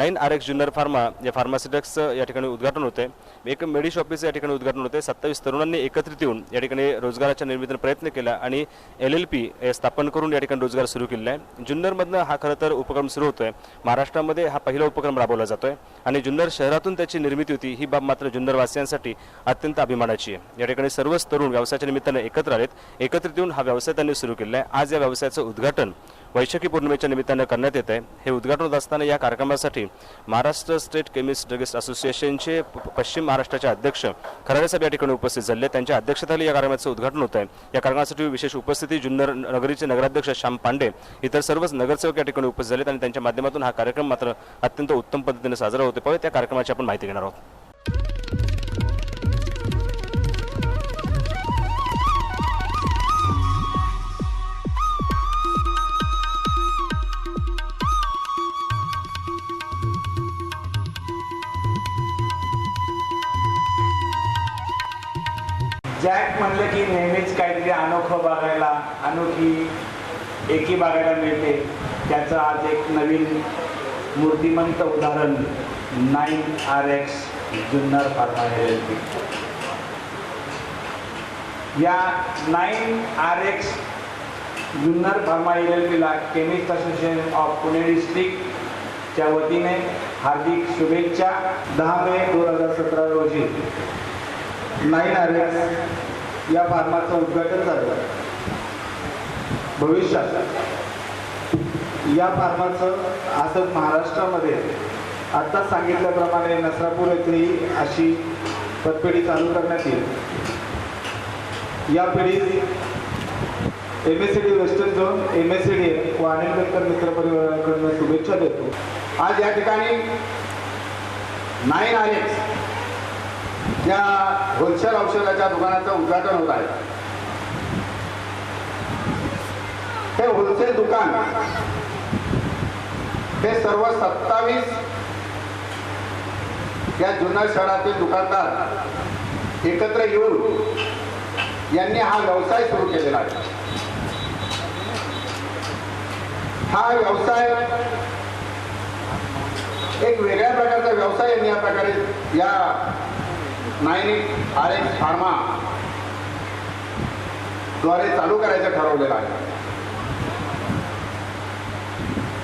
Nine R X Junnar pharma या फार्मासिटिक्सचं या ठिकाणी उद्घाटन होते एक मेडी शॉपीचं या ठिकाणी उद्घाटन होते सत्तावीस तरुणांनी एकत्रित येऊन या ठिकाणी रोजगाराच्या निर्मितीने प्रयत्न केला आणि एल एल पी स्थापन करून या ठिकाणी रोजगार सुरू केलेला आहे. जुन्नरमधनं हा खरं तर उपक्रम सुरू होतोय. महाराष्ट्रामध्ये हा पहिला उपक्रम राबवला जातोय आणि जुन्नर शहरातून त्याची निर्मिती होती. ही बाब मात्र जुन्नरवासियांसाठी अत्यंत अभिमानाची आहे. या ठिकाणी सर्वच तरुण व्यवसायाच्या निमित्ताने एकत्र आलेत. एकत्रित येऊन हा व्यवसाय त्यांनी सुरू केला आहे. आज या व्यवसायाचं उद्घाटन वैशाखी पौर्णिमेच्या निमित्तानं करण्यात येत आहे हे उद्घाटन होत असताना या कार्यक्रमासाठी महाराष्ट्र स्टेट केमिस्ट ड्रगिस्ट असोसिएशनचे पश्चिम महाराष्ट्राचे अध्यक्ष खराडे साहेब या ठिकाणी उपस्थित झाले. त्यांच्या अध्यक्षतेखाली या कार्यक्रमाचं उद्घाटन होत आहे या कार्यक्रमासाठी विशेष उपस्थिती जुन्नर नगरीचे नगराध्यक्ष श्याम पांडे इतर सर्वच नगरसेवक या ठिकाणी उपस्थित झालेत आणि त्यांच्या माध्यमातून हा कार्यक्रम मात्र अत्यंत उत्तम पद्धतीने साजरा होते पाहिजे त्या कार्यक्रमाची आपण माहिती घेणार आहोत. अनोखी एकी बघायला मिळते. त्याचं आज एक नवीन मूर्तिमंत उदाहरण nine R X Junnar pharma या nine R X Junnar pharma L L पीला केमिस्ट असोसिएशन ऑफ पुणे डिस्ट्रिक्टच्या वतीने हार्दिक शुभेच्छा. दहा मे दोन हजार सतरा रोजी. नाईन आर एक्स या फार्माचं उद्घाटन झालं. भविष्यात. या फार्माचं असं महाराष्ट्रामध्ये आत्ताच सांगितल्याप्रमाणे नसरापूर येथेही अशी पतपेढी चालू करण्यात येईल. या पिढीत M S C D western zone M S C D व आनंदकर बेकर मित्र परिवाराकडून शुभेच्छा देतो. आज या ठिकाणी नाईन आर एक्स या होलसेल औषधाच्या दुकानाचं उद्घाटन होत आहे. हे होलसेल दुकान. हे सर्व सत्तावीस या जुन्या शहरातील दुकानदार एकत्र येऊन यांनी हा व्यवसाय सुरू केलेला आहे. हा व्यवसाय एक वेगळ्या प्रकारचा व्यवसाय यांनी या प्रकारे या नाईन आर एक्स फार्मा द्वारे चालू करायचं ठरवलेलं आहे.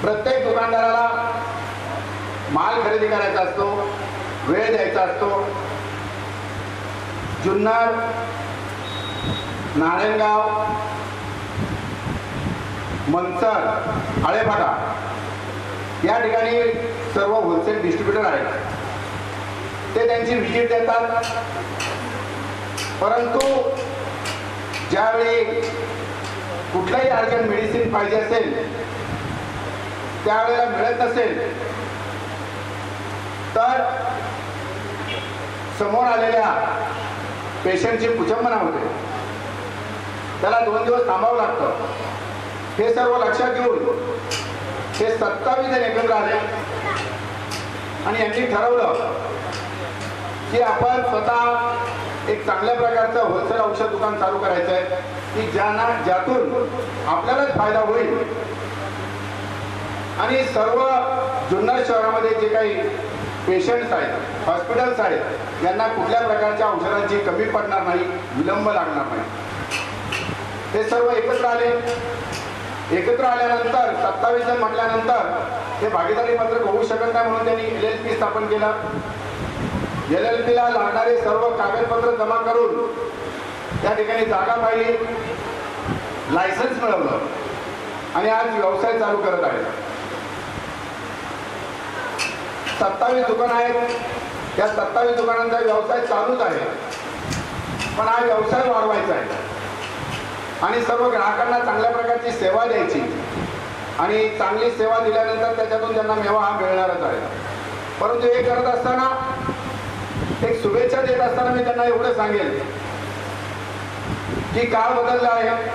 प्रत्येक दुकानदाराला माल खरेदी करायचा असतो वेळ द्यायचा असतो. जुन्नर नारायणगाव मनसर आळेफाटा या ठिकाणी सर्व होलसेल डिस्ट्रीब्युटर आहेत. ते त्यांची व्हिजिट देतात. परंतु ज्यावेळी कुठलाही अर्जंट मेडिसिन पाहिजे असेल त्यावेळेला मिळत नसेल तर समोर आलेल्या पेशंटची कुचंबना होते. त्याला दोन दिवस थांबावं लागतं. हे सर्व लक्षात घेऊन हे सत्तावीस जण एकत्र आले. आणि यांनी ठरवलं की आपण स्वतः एक चांगल्या प्रकारचं होलसेल औषध दुकान चालू करायचं आहे की ज्यांना ज्यातून आपल्यालाच फायदा होईल आणि सर्व जुन्नर शहरामध्ये जे काही पेशंट्स आहेत हॉस्पिटल्स आहेत यांना कुठल्या प्रकारच्या औषधांची कमी पडणार नाही विलंब लागणार नाही. हे सर्व एकत्र आले. एकत्र आल्यानंतर सत्तावीस जण म्हटल्यानंतर हे भागीदारी पत्रक होऊ शकत नाही म्हणून त्यांनी एल एल पी स्थापन केला. एल एल पीला लागणारे सर्व कागदपत्र जमा करून त्या ठिकाणी जागा पाहिली. लायसन्स मिळवलं. आणि आज व्यवसाय चालू करत आहे सत्तावीस दुकान आहेत. या सत्तावीस दुकानांचा व्यवसाय चालूच आहे. पण हा व्यवसाय वाढवायचा आहे. आणि सर्व ग्राहकांना चांगल्या प्रकारची सेवा द्यायची. आणि चांगली सेवा दिल्यानंतर त्याच्यातून त्यांना मेवा हा मिळणारच आहे. परंतु हे करत असताना एक शुभेच्छा देत असताना मी त्यांना एवढं सांगेल की काळ बदलला आहे.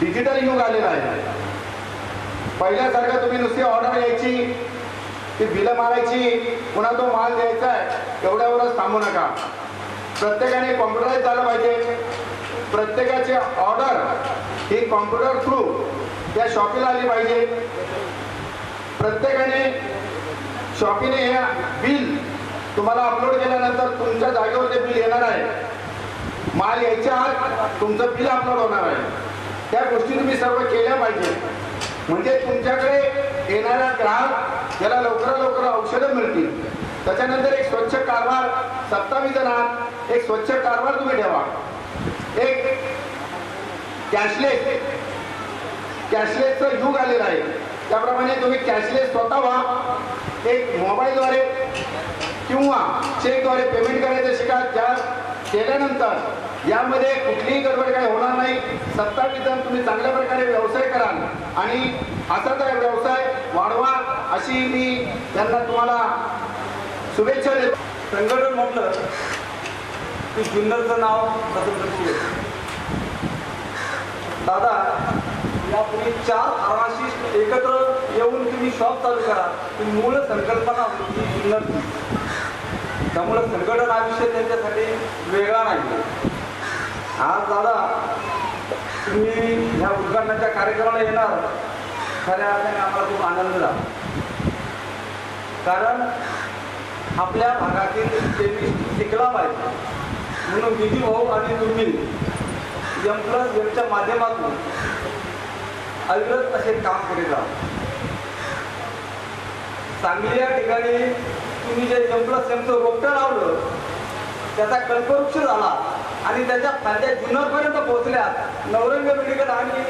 डिजिटल युग आलेला आहे. पहिल्यासारखं तुम्ही नुसती ऑर्डर यायची ती बिलं मारायची पुन्हा तो माल द्यायचा आहे एवढ्यावरच थांबू नका. प्रत्येकाने कॉम्प्युटराईज झालं पाहिजे. प्रत्येकाची ऑर्डर ही कॉम्प्युटर थ्रू त्या शॉपीला आली पाहिजे. प्रत्येकाने शॉपीने हे बिल तुम्हाला अपलोड केल्यानंतर तुमच्या जागेवर ते बिल येणार आहे. माल यायच्या आत तुमचं बिल अपलोड होणार आहे. त्या गोष्टी तुम्ही सर्व केल्या पाहिजे. म्हणजे तुमच्याकडे येणारा ग्राहक त्याला लवकरात लवकर औषधं मिळतील. त्याच्यानंतर एक स्वच्छ कारभार सत्तावीस जणात एक स्वच्छ कारभार तुम्ही ठेवा. एक कॅशलेस कॅशलेसचं युग आलेलं आहे. त्याप्रमाणे तुम्ही कॅशलेस स्वतः व्हा. एक मोबाईलद्वारे किंवा चेकद्वारे पेमेंट करायचं शिका. ज्या केल्यानंतर यामध्ये कुठलीही गडबड काही होणार नाही. सत्ता जण तुम्ही चांगल्या प्रकारे व्यवसाय कराल आणि असा तर व्यवसाय वाढवा अशी मी त्यांना तुम्हाला शुभेच्छा देतो. संघटन म्हटलं की जुन्नरचं नाव प्रथम दादा यापूर्वी चार आराशी एकत्र येऊन तुम्ही शॉप चालू करा. ती मूळ संकल्पना होती जुन्नरची त्यामुळं संघटन हा विषय त्यांच्यासाठी वेगळा नाही आज दादा तुम्ही ह्या उद्घाटनाच्या कार्यक्रमाला येणार. खऱ्या अर्थाने आम्हाला खूप आनंद झाला. कारण आपल्या भागातील केमिस्ट शिकला पाहिजे म्हणून विधी भाऊ आणि तुम्ही एम प्लस एमच्या माध्यमातून अविरत असे काम करीत आहात. सांगली या ठिकाणी तुम्ही जे एम प्लस एमचं रोपटं लावलं त्याचा कल्पवृक्ष झाला. आणि त्याच्या फायद्या जुन्नरपर्यंत पोहोचल्या नवरंग मेडिकल आणि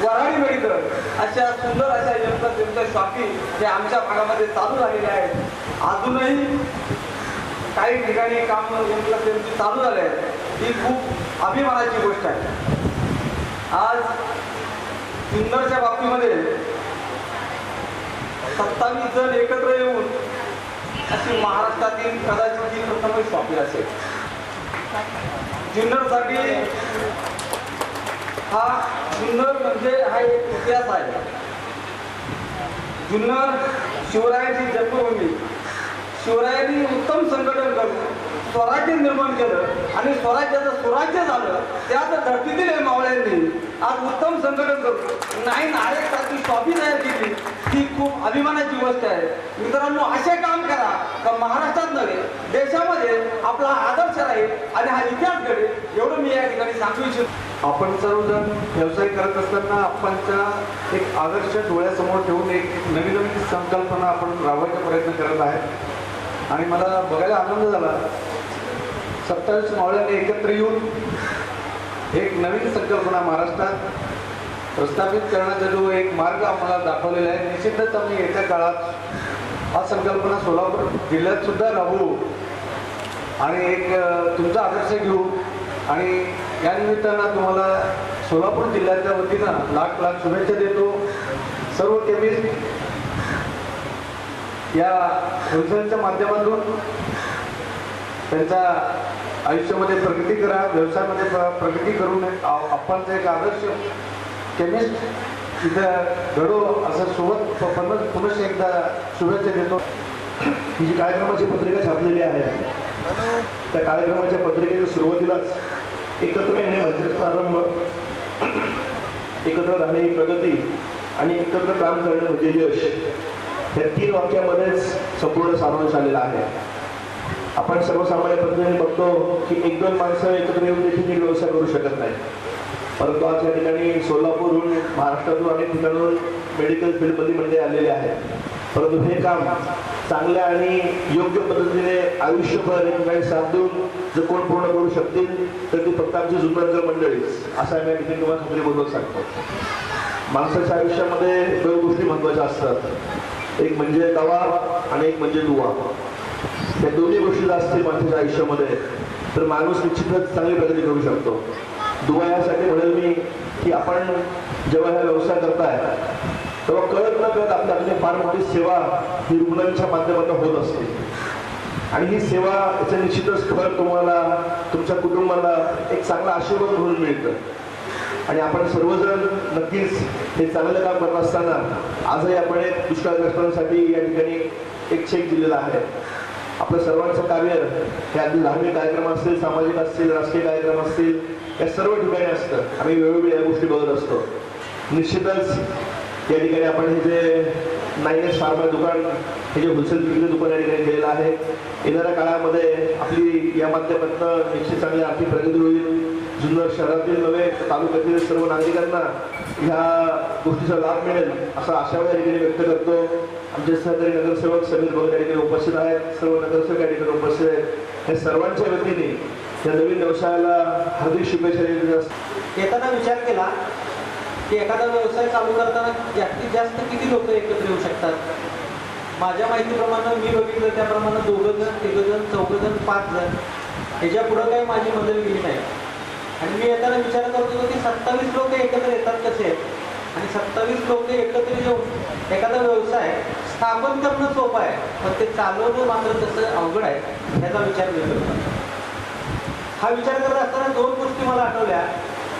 वराणी मेडिकल अशा सुंदर अशा यंत्र प्लस एमच्या शॉपी आमच्या भागामध्ये चालू झालेले आहेत. अजूनही काही ठिकाणी काम यंत्र चालू झाले आहेत. ही खूप अभिमानाची गोष्ट आहे. आज सुंदरच्या बाबतीमध्ये सत्तावीस जण एकत्र येऊन अशी महाराष्ट्रातील कदाचित ही प्रथमच शॉपी असेल. जुन्नरसाठी हा जुन्नर म्हणजे हा एक इतिहास आहे. जुन्नर शिवरायांची जन्मभूमी. शिवरायांनी उत्तम संघटन करून स्वराज्य निर्माण केलं आणि स्वराज्याचं स्वराज्य झालं. त्याच धर्तीतील मावळ्यांनी आज उत्तम संघटन करतो नाही नायक सारखी शॉपी तयार केली ही खूप अभिमानाची गोष्ट आहे. मित्रांनो असे काम करा का महाराष्ट्रात नव्हे देशामध्ये आपला आदर्श राहील आणि हा इतिहास घडेल एवढं मी या ठिकाणी सांगू इच्छितो. आपण सर्वजण व्यवसाय करत असताना आपणच्या एक आदर्श डोळ्यासमोर ठेवून एक नवीन नवीन संकल्पना आपण राबवायचा प्रयत्न करत आहे आणि मला बघायला आनंद झाला. सत्तावीस मावळ्याने एकत्र येऊन एक नवीन संकल्पना महाराष्ट्रात प्रस्थापित करण्याचा जो एक मार्ग आम्हाला दाखवलेला आहे निश्चितच आम्ही येत्या काळात हा संकल्पना सोलापूर जिल्ह्यात सुद्धा राहू आणि एक तुमचा आदर्श घेऊ. आणि या निमित्तानं तुम्हाला सोलापूर जिल्ह्याच्या वतीनं लाख लाख शुभेच्छा देतो. सर्व केमिस्ट या होलसेलच्या माध्यमातून त्यांचा आयुष्यामध्ये प्रगती करा व्यवसायामध्ये प्रगती करून आपण एक आदर्श केमिस्ट इथं घडो असं सोबत पुनश एकदा शुभेच्छा देतो. ही जी कार्यक्रमाची पत्रिका छापलेली आहे त्या कार्यक्रमाच्या पत्रिकेच्या सुरुवातीलाच एकत्र येणे म्हणजे प्रारंभ. एकत्र राहणे ही प्रगती आणि एकत्र काम करणे म्हणजे यश. या तीन वाक्यामध्येच संपूर्ण सारांश आलेला आहे. आपण सर्वसामान्य पद्धतीने बघतो की एक दोन माणसं एकत्र येऊन देखील व्यवसाय करू शकत नाही परंतु आज या ठिकाणी सोलापूरहून महाराष्ट्रातून अनेक ठिकाणून मेडिकल फील्डमध्ये म्हणजे आलेले आहेत. परंतु हे काम चांगल्या आणि योग्य पद्धतीने आयुष्यभर काही साथ देऊन जर कोण पूर्ण करू शकतील तर ती फक्त आमची जुन्नरकर मंडळीच असा मी नितीन कुमार तुम्हाला खात्रीपूर्वक सांगतो. माणसाच्या आयुष्यामध्ये दोन गोष्टी महत्त्वाच्या असतात. एक म्हणजे दवा आणि एक म्हणजे दुवा. या दोन्ही गोष्टी असतील माणसाच्या आयुष्यामध्ये तर माणूस निश्चितच चांगली प्रगती करू शकतो. दुवा यासाठी म्हणेल मी की आपण जेव्हा हा व्यवसाय करताय तेव्हा कळत न कळत आपल्याकडे फार मोठी सेवा ही रुग्णांच्या माध्यमातून होत असते. आणि ही सेवा याचं निश्चितच फळ तुम्हाला तुमच्या कुटुंबाला एक चांगला आशीर्वाद म्हणून मिळतं. आणि आपण सर्वजण नक्कीच हे चांगलं काम करत असताना आजही आपण एक दुष्काळग्रस्तांसाठी या ठिकाणी एक चेक दिलेला आहे. आपलं सर्वांचं कार्य हे अगदी धार्मिक कार्यक्रम असतील सामाजिक असतील राजकीय कार्यक्रम असतील या सर्व ठिकाणी असतं. आम्ही वेगवेगळ्या या गोष्टी बघत असतो. निश्चितच या ठिकाणी आपण हे जे नाईनेस फार्मा दुकान हे जे होलसेल विक्री दुकान या ठिकाणी केलेलं आहे येणाऱ्या काळामध्ये आपली या माध्यमातून निश्चित चांगली आर्थिक प्रगती होईल. जुन्नर शहरातील नव्हे तालुक्यातील सर्व नागरिकांना ह्या गोष्टीचा लाभ मिळेल असा आशावाद या ठिकाणी व्यक्त करतो. आमचे सहकारी नगरसेवक समीर भाऊ उपस्थित आहेत. सर्व नगरसेवक या उपस्थित आहेत. हे सर्वांच्या वतीने या नवीन व्यवसायाला हार्दिक शुभेच्छा देत येताना विचार केला की एखादा व्यवसाय चालू करताना जास्तीत जास्त किती लोक एकत्र येऊ शकतात? माझ्या माहितीप्रमाणे मी बघितलं त्याप्रमाणे दोघं जण तिघं जण चौघं जण पाच जण ह्याच्या पुढं काही माझी मदत गेली नाही. आणि मी येताना विचार करत होतो की सत्तावीस लोक एकत्र येतात कसे? आणि सत्तावीस लोक एकत्र येऊन एखादा व्यवसाय स्थापन करणं सोपं आहे पण ते चालवणं मात्र तसं अवघड आहे याचा विचार मी हा विचार करत असताना दोन गोष्टी मला आठवल्या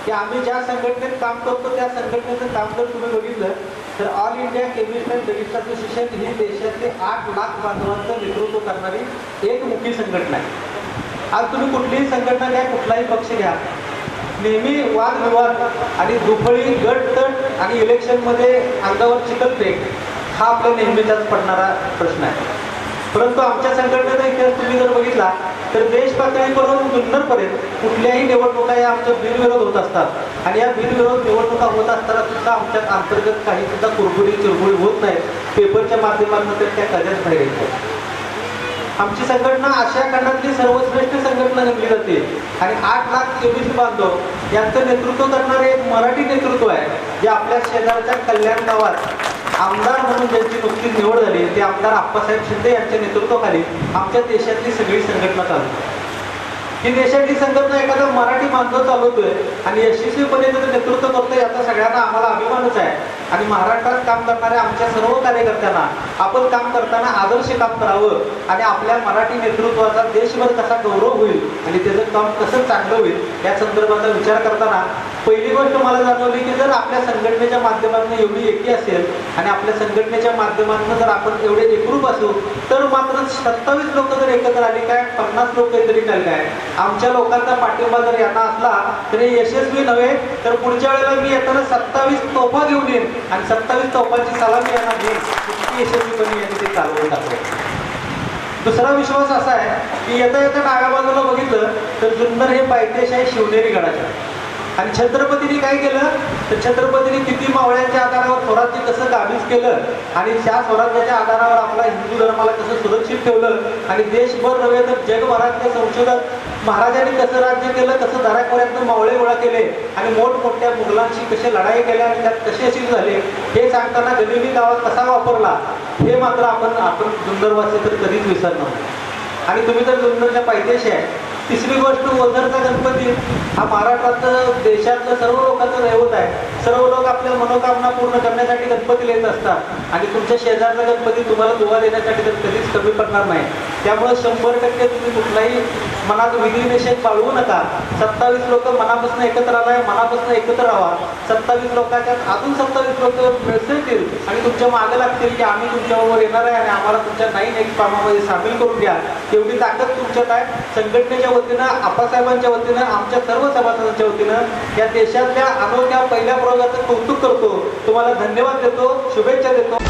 की आम्ही ज्या संघटनेत काम करतो त्या संघटनेचं काम जर तुम्ही बघितलं तर all India chemist and druggist association ही देशातले आठ लाख बांधवांचं नेतृत्व करणारी एक मुख्य संघटना आहे. आज तुम्ही कुठलीही संघटना घ्या कुठलाही पक्ष घ्या नेहमी वादविवाद आणि दुफळी गटतट आणि इलेक्शनमध्ये अंगावर चिकलफेक. हा आपला नेहमीचाच पडणारा प्रश्न आहे. परंतु आमच्या संघटनेचा इतिहास तुम्ही जर बघितला तर देश पातळीपासून जुन्नरपर्यंत कुठल्याही निवडणुका या आमच्या बिनविरोध होत असतात. आणि या बिनविरोध निवडणुका होत असताना सुद्धा आमच्या अंतर्गत काही सुद्धा कुरबुरी चिरबुरी होत नाही. पेपरच्या माध्यमातून तर त्या कधीच बाहेर येत आमची संघटना आशिया खंडातली सर्वश्रेष्ठ संघटना गणली जाते. आणि आठ लाख चोवीस बांधव यांचं नेतृत्व करणारे एक मराठी नेतृत्व आहे जे आपल्या शेजारच्या कल्याण गावात आमदार म्हणून ज्यांची नुकतीच निवड झाली ते आमदार आप्पासाहेब शिंदे यांच्या नेतृत्वाखाली आमच्या देशातली सगळी संघटना चालते ही नेशाची संघटना एखादा मराठी माणसं चालवतोय आणि यशस्वीपणे त्याचं नेतृत्व करतोय याचा सगळ्यांना आम्हाला अभिमानच आहे. आणि महाराष्ट्रात काम करणाऱ्या आमच्या सर्व कार्यकर्त्यांना आपण काम करताना आदर्श काम करावं आणि आपल्या मराठी नेतृत्वाचा देशभर कसा गौरव होईल आणि त्याचं काम कसं चांगलं होईल या संदर्भाचा विचार करताना पहिली गोष्ट मला जाणवली की जर आपल्या संघटनेच्या माध्यमातून एवढी एकी असेल आणि आपल्या संघटनेच्या माध्यमातून जर आपण एवढे एकरूप असू तर मात्र सत्तावीस लोक जर एकत्र आली काय पन्नास लोक काहीतरी काय काय? आमच्या लोकांचा पाठिंबा जर यांना असला तरी यशस्वी नव्हे तर पुढच्या वेळेला मी येताना सत्तावीस तोफा घेऊन येईन. आणि सत्तावीस तोफांची सलामी यांना देईन. किती यशस्वीपणे यांनी ते चालवून टाकले. दुसरा विश्वास असा आहे की येता येता डाव्या बाजूला बघितलं तर जुन्नर हे पायथेश आहे शिवनेरी गडाच्या. आणि छत्रपतीने काय केलं? तर छत्रपतीने किती मावळ्यांच्या आधारावर स्वराज्य कसं काबीज केलं? आणि त्या स्वराज्याच्या आधारावर आपला हिंदू धर्माला कसं सुरक्षित ठेवलं? आणि देशभर नव्हे तर जगभरातले संशोधक महाराजांनी कसं राज्य केलं? कसं दराखोऱ्यातनं मावळे गोळा केले? आणि मोठमोठ्या मुघलांशी कसे लढाई केल्या? आणि त्यात कसे यशस्वी झाले? हे सांगताना गनिमी गावात कसा वापरला? हे मात्र आपण आपण जुन्नरवासी तर कधीच विसरणार आणि तुम्ही तर जुन्नरच्या पायथ्याशी आहे. तिसरी गोष्ट ओझरचा गणपती हा महाराष्ट्रात देशातलं सर्व लोकांचं दैवत आहे. सर्व लोक आपल्या मनोकामना पूर्ण करण्यासाठी गणपती येत असतात. आणि तुमच्या शेजारचा गणपती तुम्हाला दुवा देण्यासाठी तर कधीच कमी पडणार नाही. त्यामुळे शंभर टक्के तुम्ही कुठलाही मनात विधिनिषेध पाळवू नका. सत्तावीस लोक मनापासून एकत्र आलाय मनापासून एकत्र राहा. सत्तावीस लोकांच्या अजून सत्तावीस लोक मिळतील आणि तुमच्या मागे लागतील की आम्ही तुमच्याबरोबर येणार आहे आणि आम्हाला तुमच्या नाईन एक्स कामामध्ये सामील करून द्या. तेवढी ताकद तुमच्यात आहे. संघटनेच्या वतीनं आप्पासाहेबांच्या वतीनं आमच्या सर्व सभासदांच्या वतीनं या देशातल्या अनोख्या पहिल्या प्रयोगाचं कौतुक करतो. तुम्हाला धन्यवाद देतो शुभेच्छा देतो.